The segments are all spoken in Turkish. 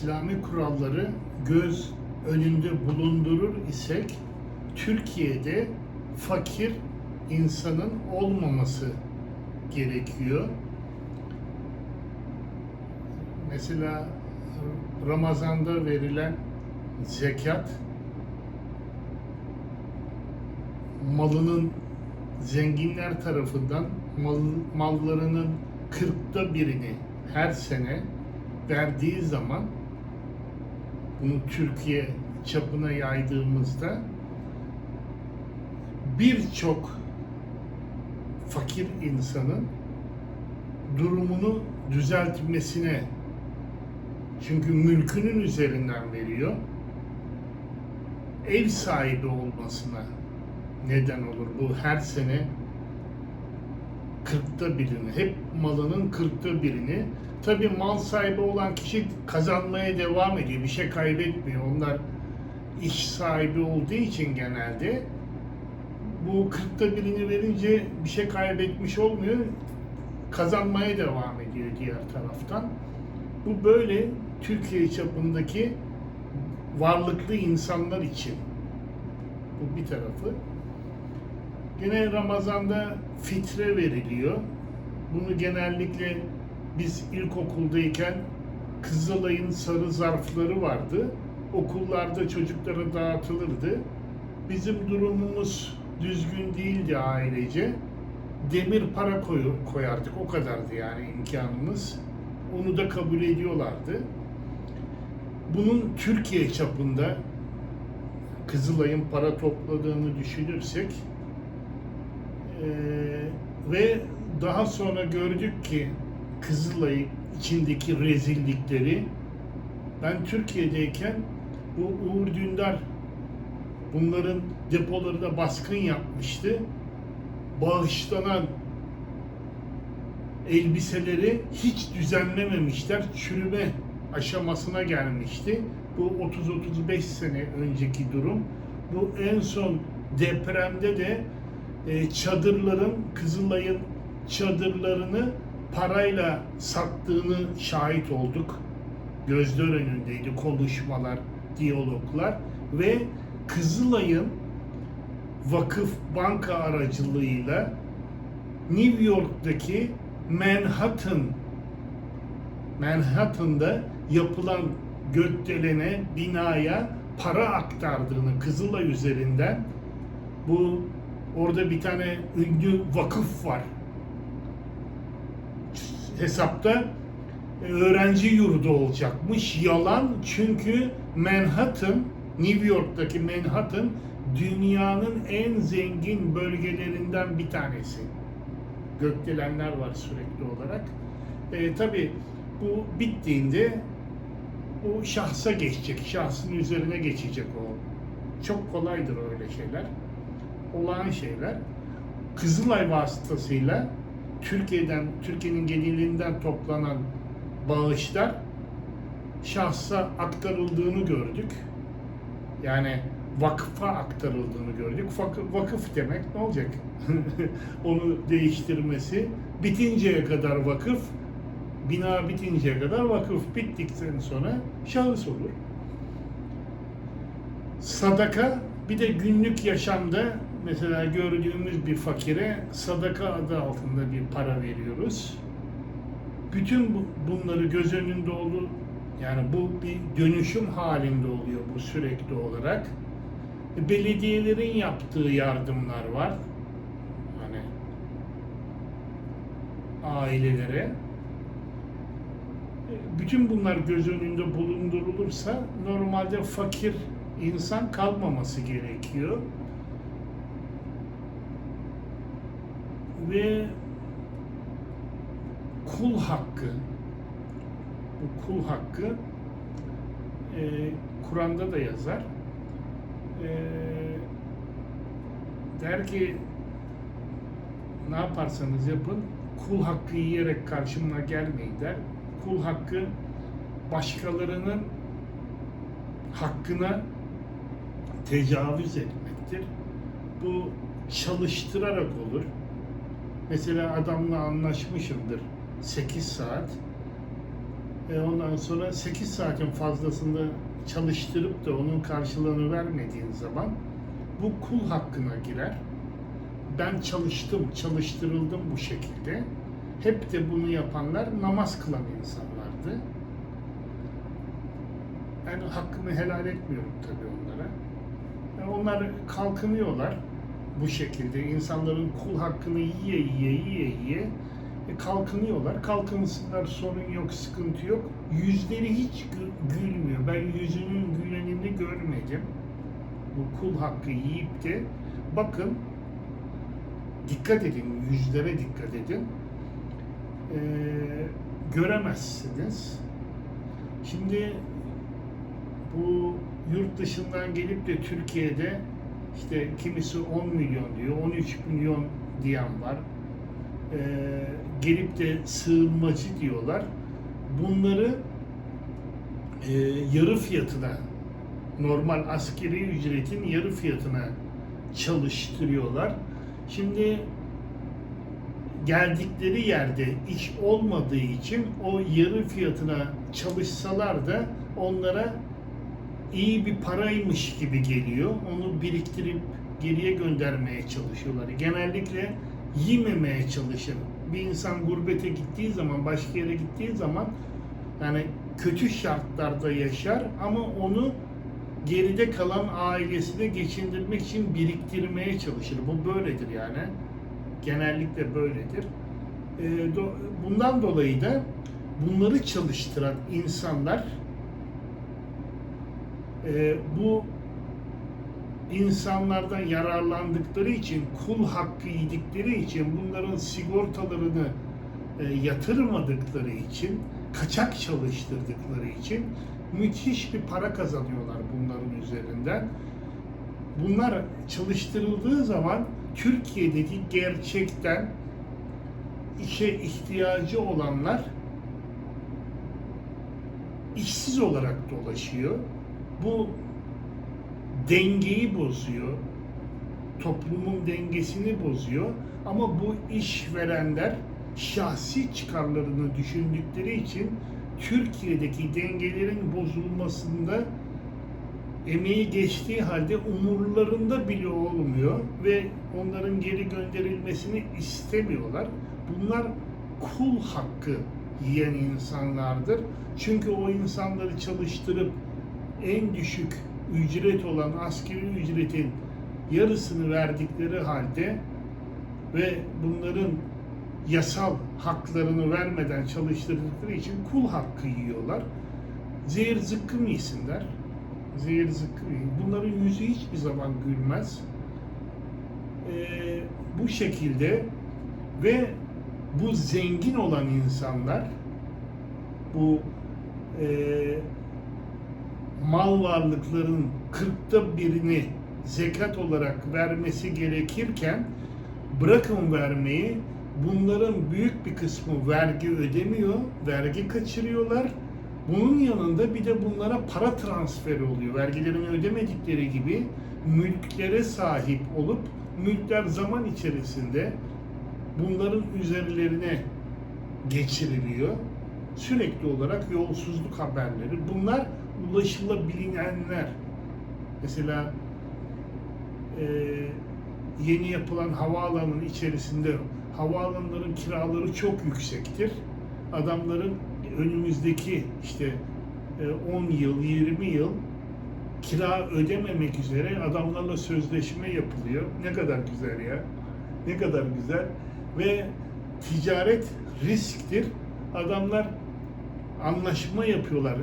İslami kuralları göz önünde bulundurur isek Türkiye'de fakir insanın olmaması gerekiyor. Mesela Ramazan'da verilen zekat malının zenginler tarafından mal, mallarının kırkta birini her sene verdiği zaman bunu Türkiye çapına yaydığımızda birçok fakir insanın durumunu düzeltmesine çünkü mülkünün üzerinden veriyor ev sahibi olmasına neden olur. Bu her sene kırkta birini, hep malının kırkta birini. Tabi mal sahibi olan kişi kazanmaya devam ediyor, bir şey kaybetmiyor. Onlar iş sahibi olduğu için genelde bu kırkta birini verince bir şey kaybetmiş olmuyor, kazanmaya devam ediyor diğer taraftan. Bu böyle Türkiye çapındaki varlıklı insanlar için. Bu bir tarafı. Yine Ramazan'da fitre veriliyor. Bunu genellikle biz ilkokuldayken Kızılay'ın sarı zarfları vardı. Okullarda çocuklara dağıtılırdı. Bizim durumumuz düzgün değildi ailece. Demir para koyardık. O kadardı yani imkanımız. Onu da kabul ediyorlardı. Bunun Türkiye çapında Kızılay'ın para topladığını düşünürsek ee, ve daha sonra gördük ki Kızılay içindeki rezillikleri ben Türkiye'deyken bu Uğur Dündar bunların depolarına baskın yapmıştı. Bağışlanan elbiseleri hiç düzenlememişler. Çürüme aşamasına gelmişti. Bu 30-35 sene önceki durum. Bu en son depremde de e, çadırların, Kızılay'ın çadırlarını parayla sattığını şahit olduk. Gözler önündeydi konuşmalar, diyaloglar ve Kızılay'ın vakıf banka aracılığıyla New York'taki Manhattan Manhattan'da yapılan gökdelene, binaya para aktardığını Kızılay üzerinden bu orada bir tane ünlü vakıf var. Hesapta e, öğrenci yurdu olacakmış. Yalan çünkü Manhattan, New York'taki Manhattan dünyanın en zengin bölgelerinden bir tanesi. Gökdelenler var sürekli olarak. E, tabii bu bittiğinde o şahsa geçecek, şahsın üzerine geçecek o. Çok kolaydır öyle şeyler. Olağan şeyler. Kızılay vasıtasıyla Türkiye'den, Türkiye'nin genelinden toplanan bağışlar şahsa aktarıldığını gördük. Yani vakfa aktarıldığını gördük. Vakıf, vakıf demek ne olacak? Onu değiştirmesi bitinceye kadar vakıf, bina bitinceye kadar vakıf bittikten sonra şahıs olur. Sadaka bir de günlük yaşamda mesela gördüğümüz bir fakire sadaka adı altında bir para veriyoruz. Bütün bu- bunları göz önünde olur. Yani bu bir dönüşüm halinde oluyor bu sürekli olarak. Belediyelerin yaptığı yardımlar var. Hani ailelere. Bütün bunlar göz önünde bulundurulursa normalde fakir insan kalmaması gerekiyor. Ve kul hakkı bu kul hakkı e, Kur'an'da da yazar. E, der ki ne yaparsanız yapın kul hakkı yiyerek karşıma gelmeyin der. Kul hakkı başkalarının hakkına tecavüz etmektir. Bu çalıştırarak olur. Mesela adamla anlaşmışımdır 8 saat. E, ondan sonra 8 saatin fazlasında çalıştırıp da onun karşılığını vermediğin zaman bu kul hakkına girer. Ben çalıştım, çalıştırıldım bu şekilde. Hep de bunu yapanlar namaz kılan insanlardı. Ben hakkımı helal etmiyorum tabii onlara. E, onlar kalkınıyorlar bu şekilde. insanların kul hakkını yiye yiye yiye yiye e, kalkınıyorlar. Kalkınsınlar sorun yok, sıkıntı yok. Yüzleri hiç gü- gülmüyor. Ben yüzünün gülenini görmedim. Bu kul hakkı yiyip de bakın dikkat edin, yüzlere dikkat edin. Ee, göremezsiniz. Şimdi bu yurt dışından gelip de Türkiye'de işte kimisi 10 milyon diyor, 13 milyon diyen var. Ee, gelip de sığınmacı diyorlar. Bunları e, yarı fiyatına, normal askeri ücretin yarı fiyatına çalıştırıyorlar. Şimdi geldikleri yerde iş olmadığı için o yarı fiyatına çalışsalar da onlara iyi bir paraymış gibi geliyor. Onu biriktirip geriye göndermeye çalışıyorlar. Genellikle yememeye çalışır. Bir insan gurbete gittiği zaman, başka yere gittiği zaman yani kötü şartlarda yaşar ama onu geride kalan ailesine geçindirmek için biriktirmeye çalışır. Bu böyledir yani. Genellikle böyledir. Ee, bundan dolayı da bunları çalıştıran insanlar e, bu insanlardan yararlandıkları için, kul hakkı yedikleri için, bunların sigortalarını e, yatırmadıkları için, kaçak çalıştırdıkları için müthiş bir para kazanıyorlar bunların üzerinden. Bunlar çalıştırıldığı zaman Türkiye'deki gerçekten işe ihtiyacı olanlar işsiz olarak dolaşıyor. Bu dengeyi bozuyor. Toplumun dengesini bozuyor. Ama bu işverenler şahsi çıkarlarını düşündükleri için Türkiye'deki dengelerin bozulmasında emeği geçtiği halde umurlarında bile olmuyor ve onların geri gönderilmesini istemiyorlar. Bunlar kul hakkı yiyen insanlardır. Çünkü o insanları çalıştırıp en düşük ücret olan askeri ücretin yarısını verdikleri halde ve bunların yasal haklarını vermeden çalıştırdıkları için kul hakkı yiyorlar. Zehir zıkkım yesinler. Zehir zıkkım. Bunların yüzü hiçbir zaman gülmez. Ee, bu şekilde ve bu zengin olan insanlar bu e, mal varlıklarının kırkta birini zekat olarak vermesi gerekirken bırakın vermeyi bunların büyük bir kısmı vergi ödemiyor, vergi kaçırıyorlar. Bunun yanında bir de bunlara para transferi oluyor. Vergilerini ödemedikleri gibi mülklere sahip olup mülkler zaman içerisinde bunların üzerlerine geçiriliyor. Sürekli olarak yolsuzluk haberleri. Bunlar ulaşılabilinler. Mesela e, yeni yapılan havaalanının içerisinde havaalanların kiraları çok yüksektir. Adamların önümüzdeki işte e, 10 yıl, 20 yıl kira ödememek üzere adamlarla sözleşme yapılıyor. Ne kadar güzel ya. Ne kadar güzel. Ve ticaret risktir. Adamlar anlaşma yapıyorlar.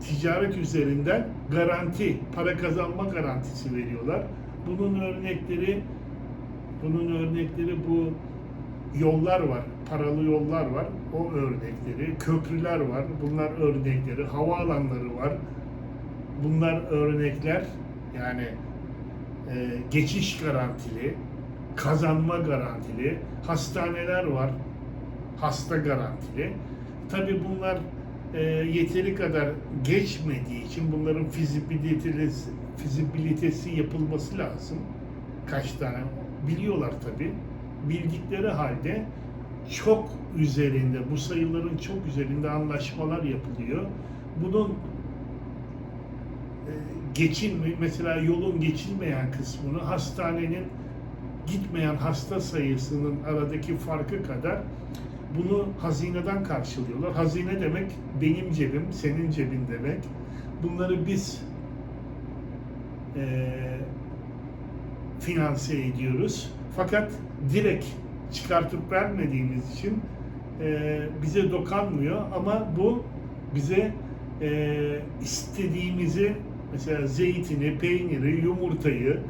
Ticaret üzerinden garanti, para kazanma garantisi veriyorlar. Bunun örnekleri bunun örnekleri bu yollar var, paralı yollar var. O örnekleri, köprüler var. Bunlar örnekleri, havaalanları var. Bunlar örnekler. Yani e, geçiş garantili, kazanma garantili, hastaneler var, hasta garantili. Tabii bunlar e, yeteri kadar geçmediği için bunların fizibilitesi, fizibilitesi yapılması lazım. Kaç tane biliyorlar tabii. Bildikleri halde çok üzerinde, bu sayıların çok üzerinde anlaşmalar yapılıyor. Bunun e, geçilme, mesela yolun geçilmeyen kısmını hastanenin gitmeyen hasta sayısının aradaki farkı kadar bunu hazineden karşılıyorlar. Hazine demek benim cebim, senin cebin demek. Bunları biz eee finanse ediyoruz. Fakat direkt çıkartıp vermediğimiz için eee, bize dokanmıyor ama bu bize eee, istediğimizi mesela zeytini, peyniri, yumurtayı,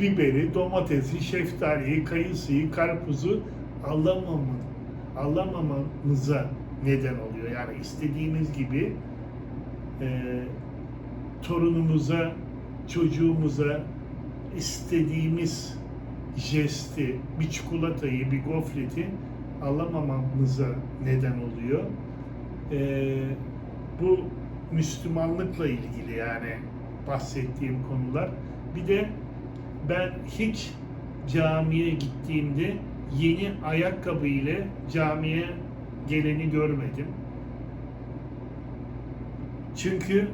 biberi, domatesi, şeftaliyi, kayısıyı, karpuzu alamamı, alamamamıza neden oluyor. Yani istediğimiz gibi eee torunumuza, çocuğumuza istediğimiz jesti, bir çikolatayı, bir gofreti alamamamıza neden oluyor. Ee, bu Müslümanlıkla ilgili yani bahsettiğim konular. Bir de ben hiç camiye gittiğimde yeni ayakkabı ile camiye geleni görmedim. Çünkü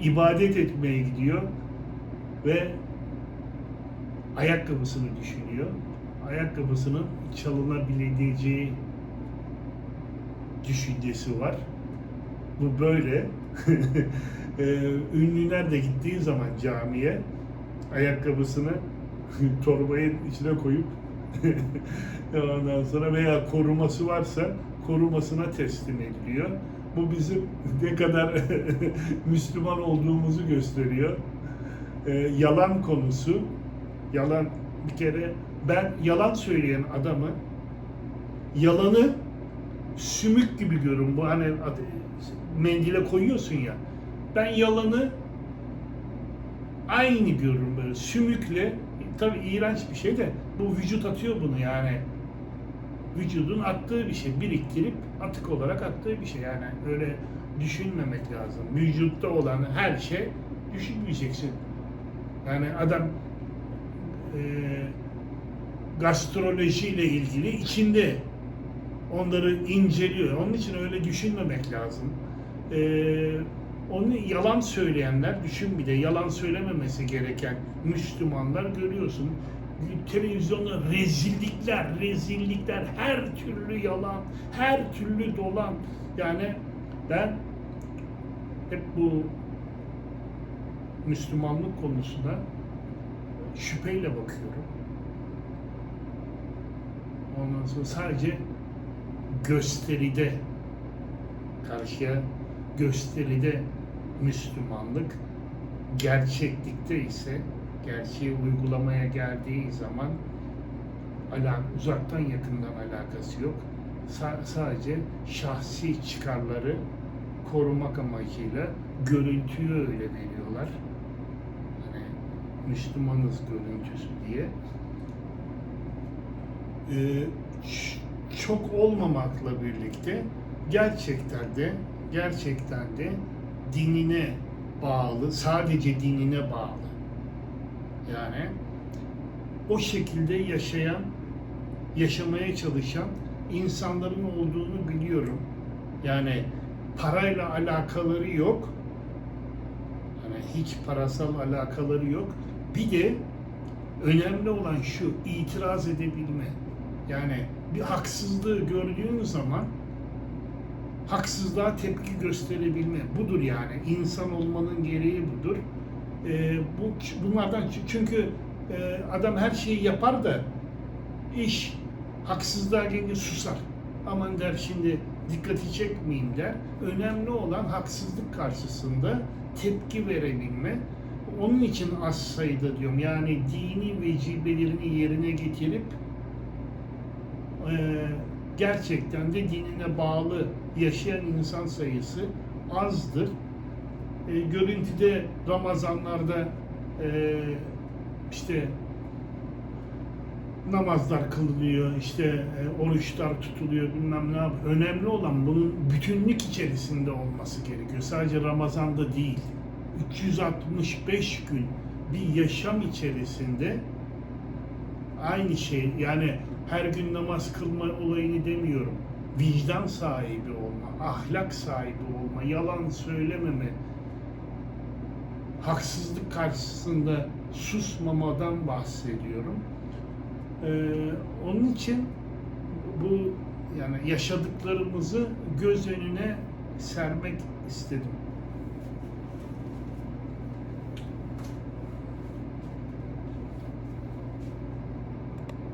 ibadet etmeye gidiyor ve ayakkabısını düşünüyor. Ayakkabısının çalınabileceği düşüncesi var. Bu böyle. Ee, Ünlüler de gittiği zaman camiye ayakkabısını torbayın içine koyup ondan sonra veya koruması varsa korumasına teslim ediliyor. Bu bizim ne kadar Müslüman olduğumuzu gösteriyor. Ee, yalan konusu, yalan bir kere ben yalan söyleyen adamı yalanı sümük gibi görüyorum. Bu hani mendile koyuyorsun ya. Ben yalanı aynı görürüm böyle sümükle. Tabii iğrenç bir şey de bu vücut atıyor bunu yani. Vücudun attığı bir şey, biriktirip atık olarak attığı bir şey yani öyle düşünmemek lazım. Vücutta olan her şey düşünmeyeceksin. Yani adam e, gastrolojiyle ilgili içinde onları inceliyor. Onun için öyle düşünmemek lazım. E, onu yalan söyleyenler, düşün bir de yalan söylememesi gereken Müslümanlar görüyorsun. Televizyonda rezillikler, rezillikler, her türlü yalan, her türlü dolan. Yani ben hep bu Müslümanlık konusuna şüpheyle bakıyorum. Ondan sonra sadece gösteride karşıya gösteride Müslümanlık gerçeklikte ise gerçeği uygulamaya geldiği zaman ala, uzaktan yakından alakası yok. Sa- sadece şahsi çıkarları korumak amacıyla görüntüyü öyle veriyorlar. Hani Müslümanız görüntüsü diye. Ee, çok olmamakla birlikte gerçekten de gerçekten de dinine bağlı, sadece dinine bağlı. Yani o şekilde yaşayan, yaşamaya çalışan insanların olduğunu biliyorum. Yani parayla alakaları yok. Yani hiç parasal alakaları yok. Bir de önemli olan şu itiraz edebilme. Yani bir haksızlığı gördüğün zaman haksızlığa tepki gösterebilme. Budur yani. İnsan olmanın gereği budur. Ee, bu bunlardan çünkü e, adam her şeyi yapar da iş haksızlığa gelince susar. Aman der şimdi dikkati çekmeyeyim der. Önemli olan haksızlık karşısında tepki verebilme. Onun için az sayıda diyorum. Yani dini vecibelerini yerine getirip e, gerçekten de dinine bağlı yaşayan insan sayısı azdır. E, görüntüde Ramazanlarda e, işte namazlar kılınıyor, işte e, oruçlar tutuluyor, bilmem ne yap. Önemli olan bunun bütünlük içerisinde olması gerekiyor. Sadece Ramazan'da değil. 365 gün bir yaşam içerisinde aynı şey. Yani her gün namaz kılma olayını demiyorum. Vicdan sahibi olma, ahlak sahibi olma, yalan söylememe, haksızlık karşısında susmamadan bahsediyorum. Ee, onun için bu yani yaşadıklarımızı göz önüne sermek istedim.